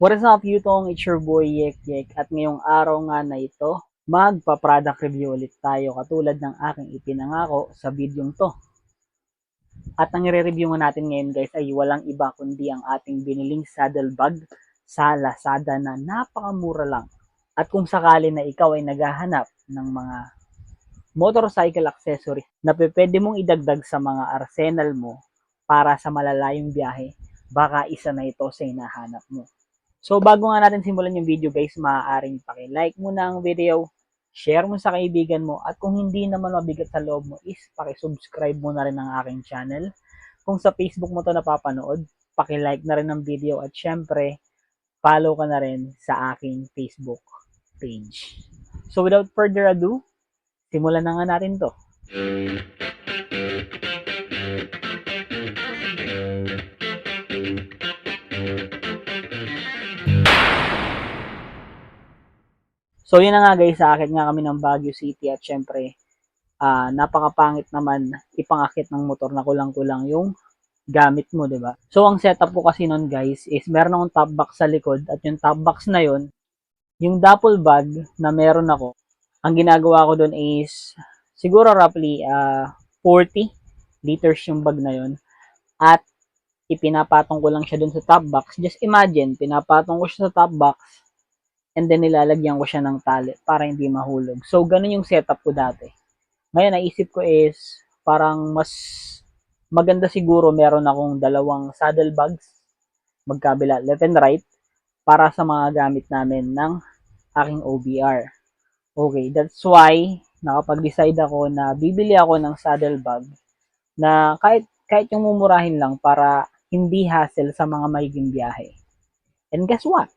What is up, Yutong? It's your boy, Yek Yek. At ngayong araw nga na ito, magpa-product review ulit tayo katulad ng aking ipinangako sa videong to. At ang i-review nga natin ngayon guys ay walang iba kundi ang ating biniling saddle bag sa Lazada na napakamura lang. At kung sakali na ikaw ay naghahanap ng mga motorcycle accessory na pwede mong idagdag sa mga arsenal mo para sa malalayong biyahe, baka isa na ito sa hinahanap mo. So bago nga natin simulan yung video guys, maaaring paki-like muna ang video, share mo sa kaibigan mo, at kung hindi naman mabigat sa loob mo is paki-subscribe mo na rin ang aking channel. Kung sa Facebook mo to napapanood, paki-like na rin ang video at syempre, follow ka na rin sa aking Facebook page. So without further ado, simulan na nga natin to. So yun na nga guys, sa akin nga kami ng Baguio City at syempre ah napakapangit naman ipangakit ng motor na kulang-kulang yung gamit mo, 'di ba? So ang setup ko kasi noon guys is meron akong top box sa likod at yung top box na yon, yung duffel bag na meron ako, ang ginagawa ko doon is siguro roughly ah 40 liters yung bag na yon at ipinapatong ko lang siya doon sa top box. Just imagine, pinapatong ko siya sa top box and then nilalagyan ko siya ng tali para hindi mahulog. So, ganun yung setup ko dati. Ngayon, naisip ko is parang mas maganda siguro meron akong dalawang saddle bags magkabila, left and right, para sa mga gamit namin ng aking OBR. Okay, that's why nakapag-decide ako na bibili ako ng saddle bag na kahit kahit yung mumurahin lang para hindi hassle sa mga magiging biyahe. And guess what?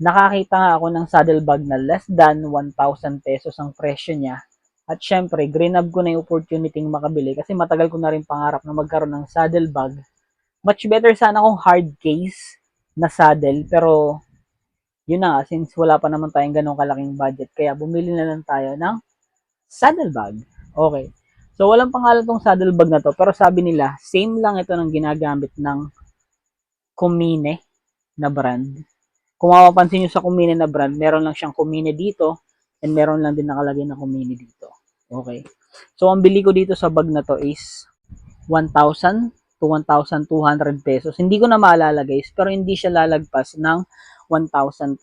Nakakita nga ako ng saddle bag na less than 1,000 pesos ang presyo niya. At syempre, grinab ko na yung opportunity makabili kasi matagal ko na rin pangarap na magkaroon ng saddle bag. Much better sana kung hard case na saddle pero yun na nga, since wala pa naman tayong ganong kalaking budget, kaya bumili na lang tayo ng saddle bag. Okay. So, walang pangalan tong saddle bag na to, pero sabi nila, same lang ito ng ginagamit ng Kumine na brand kung mapapansin nyo sa Kumine na brand, meron lang siyang Kumine dito and meron lang din nakalagay na Kumine dito. Okay. So, ang bili ko dito sa bag na to is 1,000 to 1,200 pesos. Hindi ko na maalala guys, pero hindi siya lalagpas ng 1,500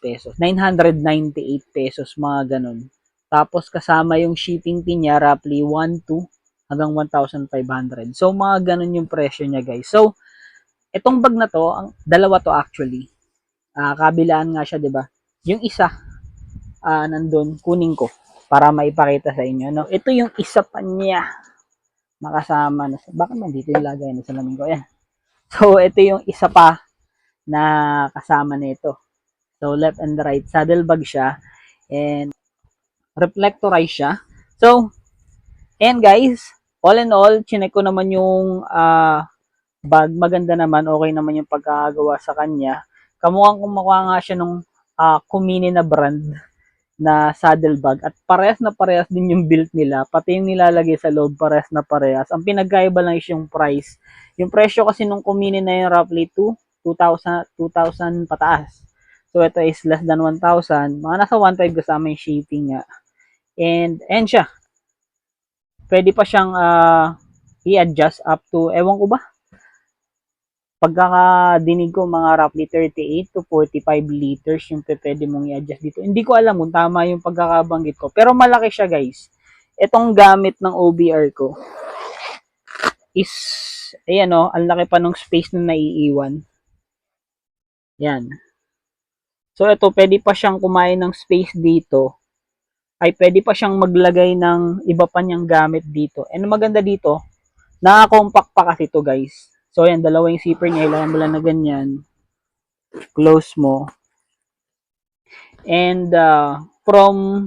pesos. 998 pesos, mga ganun. Tapos, kasama yung shipping fee niya, roughly 1 to hanggang 1,500. So, mga ganun yung presyo niya guys. So, itong bag na to, ang dalawa to actually uh, kabilaan nga siya, 'di ba? Yung isa uh, nandun, kunin ko para maipakita sa inyo, no? Ito yung isa pa niya nakasama na sa, bakit man yung lagay na sa lamin ko, yan. So, ito yung isa pa na kasama nito. So, left and right, saddle bag siya, and reflectorize siya. So, and guys, all in all, chinek ko naman yung uh, bag, maganda naman, okay naman yung pagkakagawa sa kanya kamukhang kumuha nga siya nung uh, Kumini na brand na saddle bag. At parehas na parehas din yung build nila. Pati yung nilalagay sa loob parehas na parehas. Ang pinagkaiba lang is yung price. Yung presyo kasi nung Kumini na yung roughly 2 2,000 2,000 pataas. So ito is less than 1,000 mga nasa 1,500 kasama yung shipping nga. And and siya. Pwede pa siyang uh, i-adjust up to ewan ko ba pagkakadinig ko mga roughly 38 to 45 liters yung pwede mong i-adjust dito. Hindi ko alam kung tama yung pagkakabanggit ko. Pero malaki siya guys. Itong gamit ng OBR ko is, ayan o, ang laki pa ng space na naiiwan. Yan. So ito, pwede pa siyang kumain ng space dito. Ay, pwede pa siyang maglagay ng iba pa niyang gamit dito. And maganda dito, naka-compact pa kasi to guys So, ayan, dalawa yung zipper niya. Ilangan mo lang na ganyan. Close mo. And, uh, from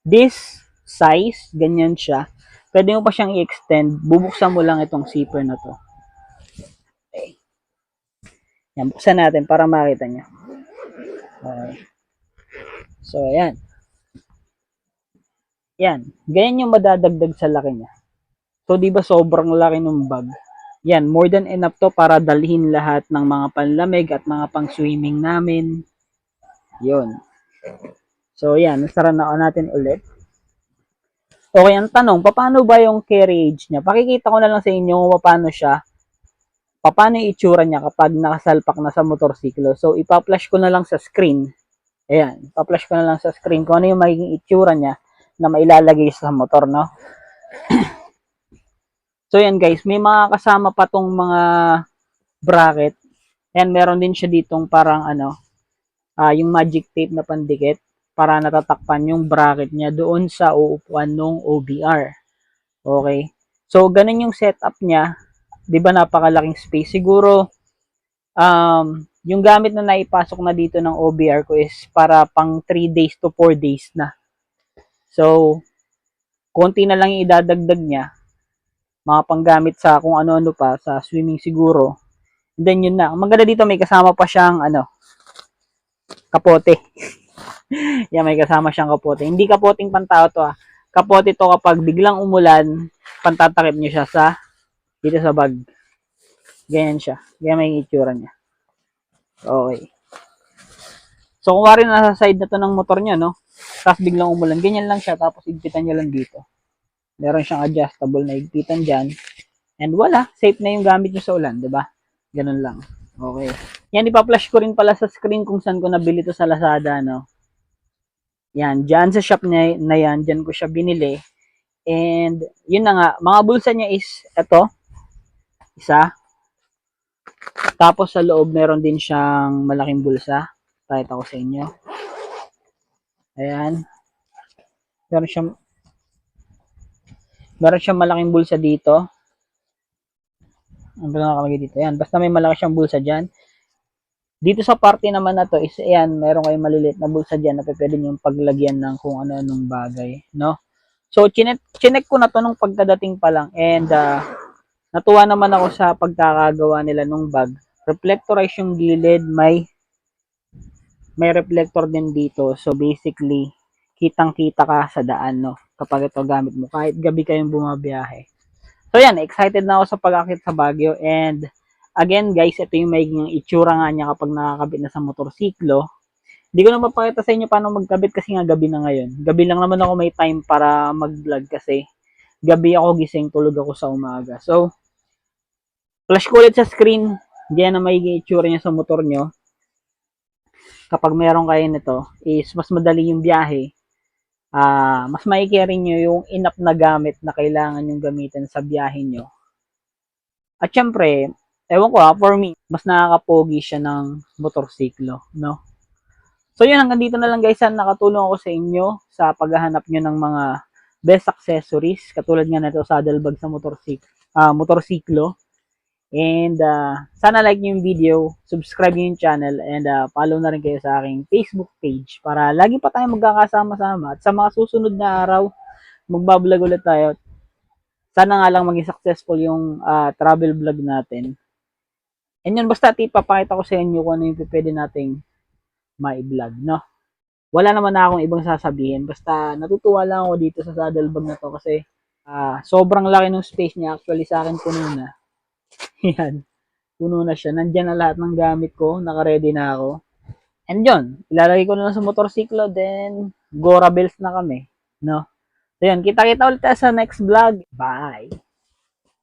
this size, ganyan siya. Pwede mo pa siyang i-extend. Bubuksan mo lang itong zipper na to. Okay. Yan, buksan natin para makita niya. Okay. So, ayan. Yan. Ganyan yung madadagdag sa laki niya. So, di ba sobrang laki ng bag? Yan, more than enough to para dalhin lahat ng mga panlamig at mga pang swimming namin. Yun. So yan, nasara na natin ulit. Okay, ang tanong, paano ba yung carriage niya? Pakikita ko na lang sa inyo kung paano siya, paano yung itsura niya kapag nakasalpak na sa motorsiklo. So, ipa-flash ko na lang sa screen. Ayan, ipa-flash ko na lang sa screen kung ano yung magiging itsura niya na mailalagay sa motor, no? so, yan guys, may mga kasama pa tong mga bracket. And meron din siya ditong parang ano, ah yung magic tape na pandikit para natatakpan yung bracket niya doon sa uupuan ng OBR. Okay? So, ganun yung setup niya. 'Di ba napakalaking space? Siguro, um, yung gamit na naipasok na dito ng OBR ko is para pang 3 days to 4 days na. So, konti na lang idadagdag niya. Mga panggamit sa kung ano-ano pa, sa swimming siguro. And then yun na. Ang maganda dito may kasama pa siyang ano, kapote. Yan, may kasama siyang kapote. Hindi kapoting pantao to ah. Kapote to kapag biglang umulan, pantatakip niyo siya sa dito sa bag. Ganyan siya. Ganyan may itsura niya. Okay. So, kung wari nasa side na to ng motor niya, no? Tapos biglang umulan, ganyan lang siya. Tapos igpitan niya lang dito. Meron siyang adjustable na igpitan dyan. And wala, safe na yung gamit niyo sa ulan, di ba? Ganun lang. Okay. Yan, ipa-flash ko rin pala sa screen kung saan ko nabili to sa Lazada, no? Yan, dyan sa shop na, na yan, dyan ko siya binili. And, yun na nga, mga bulsa niya is, ito, isa. Tapos sa loob, meron din siyang malaking bulsa. Pakita ko sa inyo. Ayan. Meron siyang, meron siyang malaking bulsa dito. Ano ba nakalagay dito? Ayan, basta may malaki siyang bulsa dyan. Dito sa party naman na to is ayan, meron kayong maliliit na bulsa diyan na pwede niyo paglagyan ng kung ano-anong bagay, no? So chinek chinek ko na to nung pagkadating pa lang and uh, natuwa naman ako sa pagkakagawa nila nung bag. Reflectorize yung gilid, may may reflector din dito. So basically, kitang-kita ka sa daan, no? Kapag ito gamit mo kahit gabi kayong bumabiyahe. So yan, excited na ako sa pag-akit sa Baguio and Again guys, ito yung magiging itsura nga niya kapag nakakabit na sa motorsiklo. Hindi ko na mapakita sa inyo paano magkabit kasi nga gabi na ngayon. Gabi lang naman ako may time para mag-vlog kasi gabi ako gising, tulog ako sa umaga. So, flash ko ulit sa screen. Diyan na magiging itsura niya sa motor nyo. Kapag meron kayo nito, is mas madali yung biyahe. Ah, mas mai-carry nyo yung enough na gamit na kailangan yung gamitin sa biyahe nyo. At syempre, ewan ko ha, for me, mas nakakapogi siya ng motorsiklo, no? So yun, hanggang dito na lang guys, sana nakatulong ako sa inyo sa paghahanap nyo ng mga best accessories, katulad nga nito saddlebag sa motorsik ah motorsiklo. And uh, sana like nyo yung video, subscribe nyo yung channel, and uh, follow na rin kayo sa aking Facebook page para lagi pa tayo magkakasama-sama. At sa mga susunod na araw, magbablog ulit tayo. Sana nga lang maging successful yung uh, travel vlog natin. And yun, basta ipapakita ko sa inyo kung ano yung pwede nating ma-vlog, no? Wala naman na akong ibang sasabihin. Basta natutuwa lang ako dito sa saddlebag na to kasi uh, sobrang laki ng space niya. Actually, sa akin puno na. Yan. Puno na siya. Nandyan na lahat ng gamit ko. Naka-ready na ako. And yun, ilalagay ko na sa motorsiklo. Then, Gora bells na kami. No? So yun, kita-kita ulit tayo sa next vlog. Bye!